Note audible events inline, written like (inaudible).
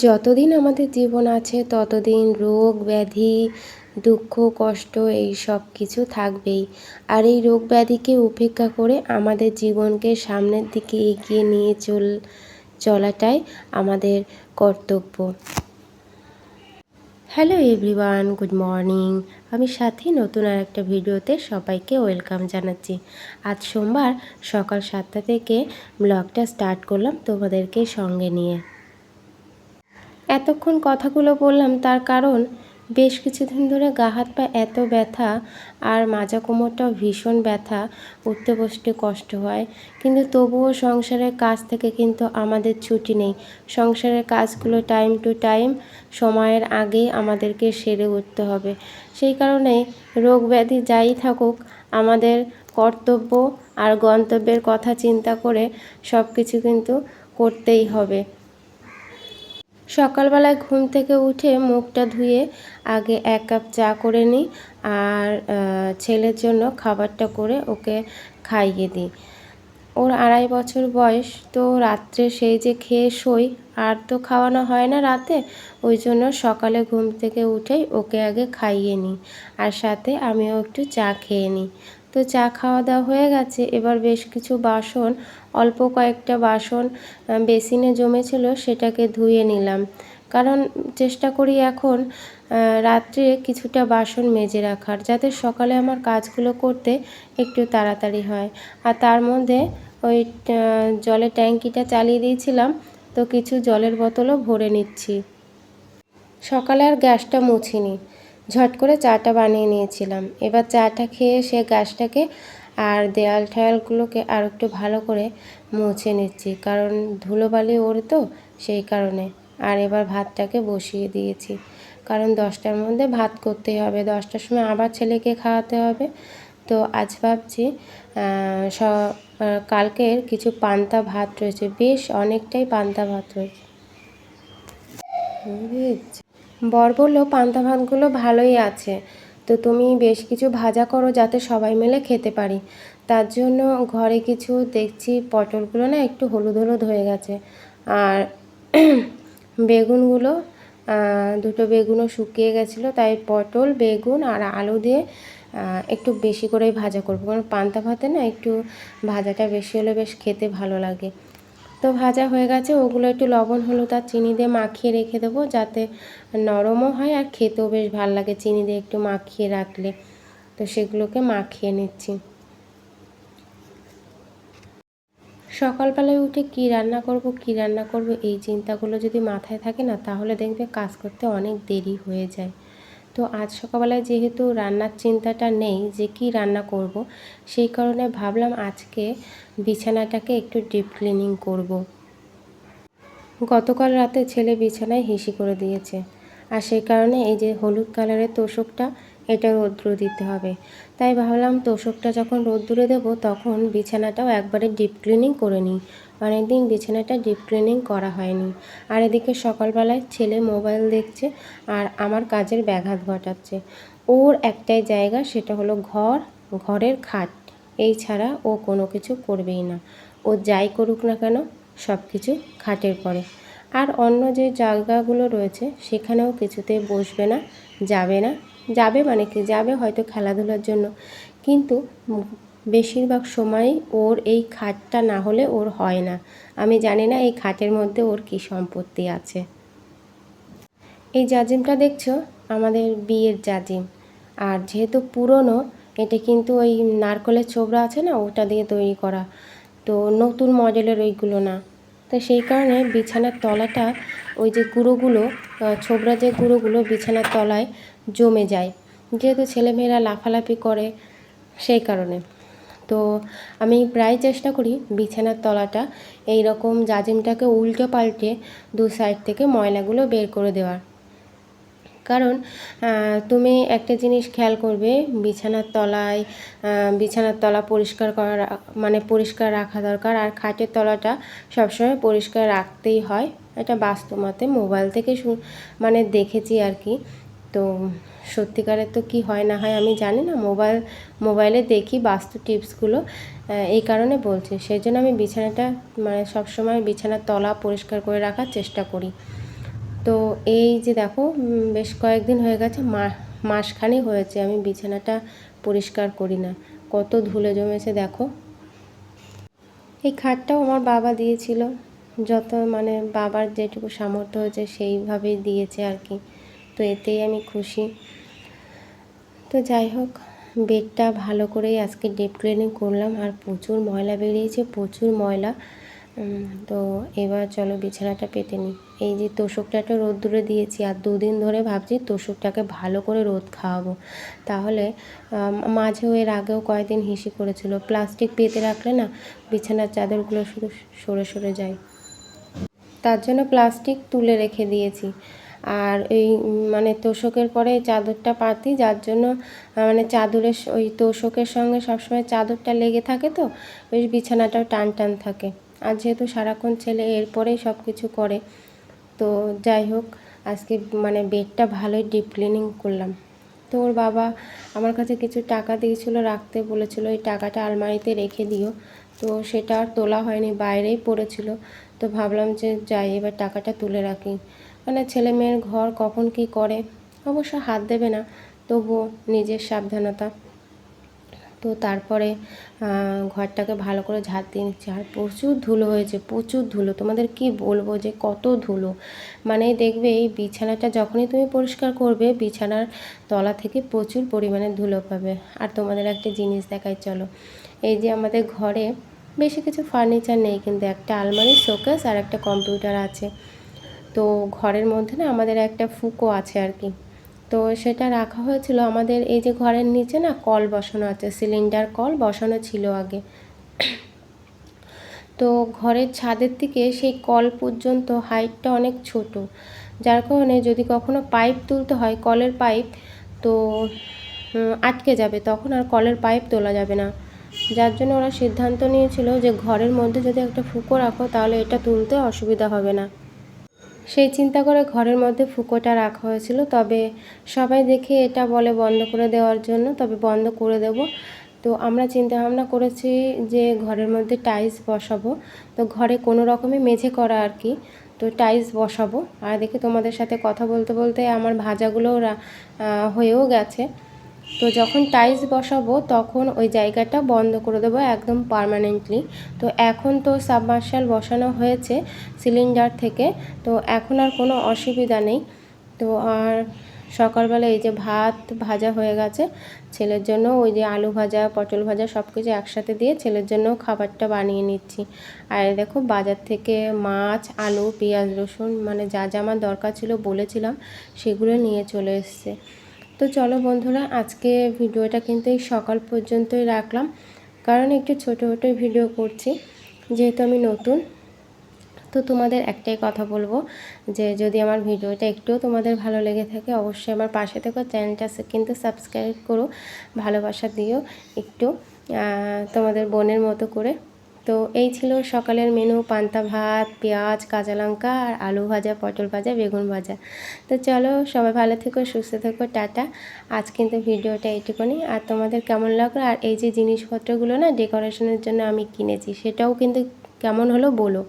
যতদিন আমাদের জীবন আছে, ততদিন রোগ, ব্যাধি, দুঃখ, কষ্ট এই সব কিছু থাকবেই। আর এই রোগ, ব্যাধিকে উপেক্ষা করে আমাদের জীবনকে সামনের দিকে এগিয়ে নিয়ে চল, চলাটাই আমাদের কর্তব্য। হ্যালো এভরিওয়ান গুড মর্নিং আমি সাথে, নতুন আর একটা ভিডিওতে সবাইকে ওয়েলকাম জানাচ্ছি। আজ সোমবার সকাল সাতটা থেকে ব্লগটা স্টার্ট করলাম তোমাদেরকে সঙ্গে নিয়ে। এতক্ষণ কথাগুলো বললাম, তার কারণ বেশ কিছুদিন ধরে গা হাত পা এত ব্যথা আর মাজা কোমরটাও ভীষণ ব্যথা, উঠতে বসতে কষ্ট হয়। কিন্তু তবুও সংসারের কাজ থেকে কিন্তু আমাদের ছুটি নেই। সংসারের কাজগুলো টাইম টু টাইম সময়ের আগেই আমাদেরকে সেরে উঠতে হবে। সেই কারণে রোগ ব্যাধি যাই থাকুক, আমাদের কর্তব্য আর গন্তব্যের কথা চিন্তা করে সব কিছু কিন্তু করতেই হবে। সকালবেলায় ঘুম থেকে উঠে মুখটা ধুয়ে আগে এক কাপ চা করে নিই আর ছেলের জন্য খাবারটা করে ওকে খাইয়ে দিই। ওর আড়াই বছর বয়স, তো রাত্রে সেই যে খেয়ে শোই, আর তো খাওয়ানো হয় না রাতে, ওই জন্য সকালে ঘুম থেকে উঠেই ওকে আগে খাইয়ে নিই আর সাথে আমিও একটু চা খেয়ে নিই। তো চা খাওয়া দাওয়া হয়ে গেছে, এবার বেশ কিছু বাসন অল্প কয়েকটা বাসন বেসিনে জমেছিল সেটাকে ধুয়ে নিলাম। কারণ চেষ্টা করি এখন রাত্রে কিছুটা বাসন মেজে রাখার, যাতে সকালে আমার কাজগুলো করতে একটু তাড়াতাড়ি হয়। আর তার মধ্যে ওই জলের ট্যাঙ্কিটা চালিয়ে দিয়েছিলাম, তো কিছু জলের বোতলও ভরে নিচ্ছি। সকালে আর গ্যাসটা মুছিনি, ঝট করে চাটা বানিয়ে নিয়েছিলাম। এবার চাটা খেয়ে সে গ্যাসটাকে আর দেয়াল ঠেয়ালগুলোকে আর একটু ভালো করে মুছে নিচ্ছি, কারণ ধুলোবালি ওর তো সেই কারণে। আর এবার ভাতটাকে বসিয়ে দিয়েছি, কারণ দশটার মধ্যে ভাত করতেই হবে। দশটার সময় আবার ছেলেকে খাওয়াতে হবে। তো আজ ভাবছি স কালকের কিছু পান্তা ভাত রয়েছে। বেশ অনেকটাই পান্তা ভাত রয়েছে। বর বলল, পান্তা ভাতগুলো ভালোই আছে। তো তুমি বেশ কিছু ভাজা করো যাতে সবাই মিলে খেতে পারি। তার জন্য ঘরে কিছু দেখছি পটলগুলো না একটু হলুদ হলুদ হয়ে গেছে। আর (clears throat) বেগুনগুলো দুটো বেগুনও শুকিয়ে গেছিল, তাই পটল, বেগুন আর আলু দিয়ে একটু বেশি করেই ভাজা করব। কারণ পান্তা ভাতে না একটু ভাজাটা বেশি হলে বেশ খেতে ভালো লাগে। তো ভাজা হয়ে গেছে, ওগুলো একটু লবণ, হলুদ আর চিনি দিয়ে মাখিয়ে রেখে দেবো যাতে নরমও হয় আর খেতেও বেশ ভালো লাগে চিনি দিয়ে একটু মাখিয়ে রাখলে। তো সেগুলোকে মাখিয়ে নিচ্ছি। সকালবেলায় উঠে কি রান্না করব, কি রান্না করব এই চিন্তাগুলো যদি মাথায় থাকে না, তাহলে দেখবে কাজ করতে অনেক দেরি হয়ে যায়। তো আজ সকালবেলায় যেহেতু রান্নার চিন্তাটা নেই যে কি রান্না করব, সেই কারণে ভাবলাম আজকে বিছানাটাকে একটু ডিপ ক্লিনিং করব। গতকাল রাতে ছেলে বিছানায় হিসি করে দিয়েছে আর সেই কারণে এই যে হলুদ কালারের তোষকটা এটা রোদ্দুরে দিতে হবে। তাই ভাবলাম তোষকটা যখন রোদ্দুরে দেবো, তখন বিছানাটাও একবারে ডিপ ক্লিনিং করে নিই। অনেকদিন বিছানাটা ডিপ ক্লিনিং করা হয়নি। আর এদিকে সকালবেলায় ছেলে মোবাইল দেখছে আর আমার কাজের ব্যাঘাত ঘটাচ্ছে। ওর একটাই জায়গা, সেটা হলো ঘর, ঘরের খাট। এই ছাড়া ও কোনো কিছু করবেই না। ও যাই করুক না কেন সব কিছু খাটের পরে। আর অন্য যে জায়গাগুলো রয়েছে, সেখানেও কিছুতে বসবে না, যাবে না। যাবে মানে কি? যাবে হয়তো খেলাধুলার জন্য। কিন্তু বেশিরভাগ সময় ওর এই খাটটা না হলে ওর হয় না। আমি জানি না এই খাটের মধ্যে ওর কী সম্পত্তি আছে। এই জাজিমটা দেখছ? আমাদের বিয়ের জাজিম। আর যেহেতু পুরনো, এটা কিন্তু ওই নারকলের ছোবড়া আছে না, ওটা দিয়ে তৈরি করা। তো নতুন মডেলের ওইগুলো না। তো সেই কারণে বিছানার তলাটা ওই যে গুঁড়োগুলো ছোবড়া যে গুঁড়োগুলো বিছানার তলায় জমে যায়। যেহেতু ছেলেমেয়েরা লাফালাফি করে, সেই কারণে। তো আমি প্রায় চেষ্টা করি বিছানার তলাটা এই রকম জাজিমটাকে উল্টো পাল্টে দু সাইড থেকে ময়লাগুলো বের করে দেওয়ার। কারণ তুমি একটা জিনিস খেয়াল করবে, বিছানার তলায় বিছানার তলা পরিষ্কার করা মানে পরিষ্কার রাখা দরকার। আর খাটের তলাটা সবসময় পরিষ্কার রাখতেই হয়। এটা বাস্তবতে মোবাইল থেকে মানে দেখেছি আর কি। তো সত্যিকারের তো কি হয় না হয় আমি জানি না, মোবাইল, মোবাইলে দেখি বাস্তু টিপসগুলো এই কারণে বলছি। সেই জন্য আমি বিছানাটা মানে সবসময় বিছানার তলা পরিষ্কার করে রাখার চেষ্টা করি। তো এই যে দেখো বেশ কয়েকদিন হয়ে গেছে, মা মাসখানি হয়েছে আমি বিছানাটা পরিষ্কার করি না। কত ধুলে জমেছে দেখো। এই খাটটাও আমার বাবা দিয়েছিল। যত মানে বাবার যেটুকু সামর্থ্য হয়েছে সেইভাবেই দিয়েছে আর কি। তো এতেই আমি খুশি। তো যাই হোক, বেডটা ভালো করেই আজকে ডিপ ক্লিনিং করলাম আর প্রচুর ময়লা বেরিয়েছে, প্রচুর ময়লা। তো এবার চলো বিছানাটা পেতে নিই এই যে তোষকটা একটা রোদ দূরে দিয়েছি আর দুদিন ধরে ভাবছি তোষকটাকে ভালো করে রোদ খাওয়াবো। তাহলে মাঝেও এর আগেও কয়েকদিন হিসি করেছিল, প্লাস্টিক পেতে রাখলে না বিছানার চাদরগুলো শুধু সরে সরে যায়। তার জন্য প্লাস্টিক তুলে রেখে দিয়েছি। আর এই মানে তোষকের পরে চাদরটা পাতি, যার জন্য মানে চাদরের ওই তোষকের সঙ্গে সবসময় চাদরটা লেগে থাকে তো, বেশ বিছানাটাও টান টান থাকে। আর যেহেতু সারাক্ষণ ছেলে, এরপরেই সব কিছু করে। তো যাই হোক, আজকে মানে বেডটা ভালোই ডিপ ক্লিনিং করলাম। তো ওর বাবা আমার কাছে কিছু টাকা দিয়েছিল, রাখতে বলেছিল, এই টাকাটা আলমারিতে রেখে দিও। তো সেটা আর তোলা হয়নি, বাইরেই পড়েছিল। তো ভাবলাম যে যাই, এবার টাকাটা তুলে রাখি। মানে ছেলে মেয়ের ঘর কখন কি করে? অবশ্য হাত দেবে না, তবুও নিজের সাবধানতা। তো তারপরে ঘরটাকে ভালো করে ঝাঁট দিয়ে নিচ্ছি। আর প্রচুর ধুলো হয়েছে, প্রচুর ধুলো। তোমাদের কি বলব যে কত ধুলো। মানে দেখবে এই বিছানাটা যখনই তুমি পরিষ্কার করবে, বিছানার তলা থেকে প্রচুর পরিমাণে ধুলো পাবে। আর তোমাদের একটা জিনিস দেখাই, চলো। এই যে আমাদের ঘরে বেশি কিছু ফার্নিচার নেই, কিন্তু একটা আলমারি শোকেস আর একটা কম্পিউটার আছে। তো ঘরের মধ্যে না আমাদের একটা ফুকো আছে আর কি। তো সেটা রাখা হয়েছিল আমাদের এই যে ঘরের নিচে না কল বসানো আছে সিলিন্ডার কল বসানো ছিল আগে। তো ঘরের ছাদের থেকে সেই কল পর্যন্ত হাইটটা অনেক ছোট। যার কারণে যদি কখনো পাইপ তুলতে হয়, কলের পাইপ তো আটকে যাবে, তখন আর কলের পাইপ তোলা যাবে না। যার জন্য ওরা সিদ্ধান্ত নিয়েছিল যে ঘরের মধ্যে যদি একটা ফুকো রাখো, তাহলে এটা তুলতে অসুবিধা হবে না। সেই চিন্তা করে ঘরের মধ্যে ফুকোটা রাখা হয়েছিল। তবে সবাই দেখে এটা বলে বন্ধ করে দেওয়ার জন্য, তবে বন্ধ করে দেব। তো আমরা চিন্তা ভাবনা করেছি যে ঘরের মধ্যে টাইলস বসাবো। তো ঘরে কোনো রকমে মেঝে করা আর কি, তো টাইলস বসাবো। আর দেখি তোমাদের সাথে কথা বলতে বলতে আমার ভাজাগুলোও হয়েও গেছে। তো যখন টাইলস বসাবো, তখন ওই জায়গাটা বন্ধ করে দেবো একদম পার্মানেন্টলি তো এখন তো সাবমার্শাল বসানো হয়েছে সিলিন্ডার থেকে, তো এখন আর কোনো অসুবিধা নেই। তো আর সকালবেলা এই যে ভাত ভাজা হয়ে গেছে, ছেলের জন্য ওই যে আলু ভাজা, পটল ভাজা সব কিছু একসাথে দিয়ে ছেলের জন্য খাবারটা বানিয়ে নিচ্ছি। আর দেখো বাজার থেকে মাছ, আলু, পেঁয়াজ, রসুন মানে যা যা আমার দরকার ছিল বলেছিলাম, সেগুলো নিয়ে চলে এসছে। তো চলো বন্ধুরা, আজকে ভিডিওটা কিন্তু এই সকাল পর্যন্তই রাখলাম। কারণ একটু ছোটো ছোটো ভিডিও করছি, যেহেতু আমি নতুন। তো তোমাদের একটাই কথা বলব, যে যদি আমার ভিডিওটা একটুও তোমাদের ভালো লেগে থাকে, অবশ্যই আমার পাশে থেকে। চ্যানেলটা কিন্তু সাবস্ক্রাইব করো, ভালোবাসা দিও একটু তোমাদের বোনের মতো করে। তো এই ছিল সকালের মেনু পান্তা ভাত, পেঁয়াজ, কাঁচা লঙ্কা আর আলু ভাজা, পটল ভাজা, বেগুন ভাজা। তো চলো সবাই ভালো থেকো, সুস্থ থেকো, টাটা। আজ কিন্তু ভিডিওটা এইটুকুনি। আর তোমাদের কেমন লাগল? আর এই যে জিনিসপত্রগুলো না ডেকোরেশনের জন্য আমি কিনেছি, সেটাও কিন্তু কেমন হলো বলো।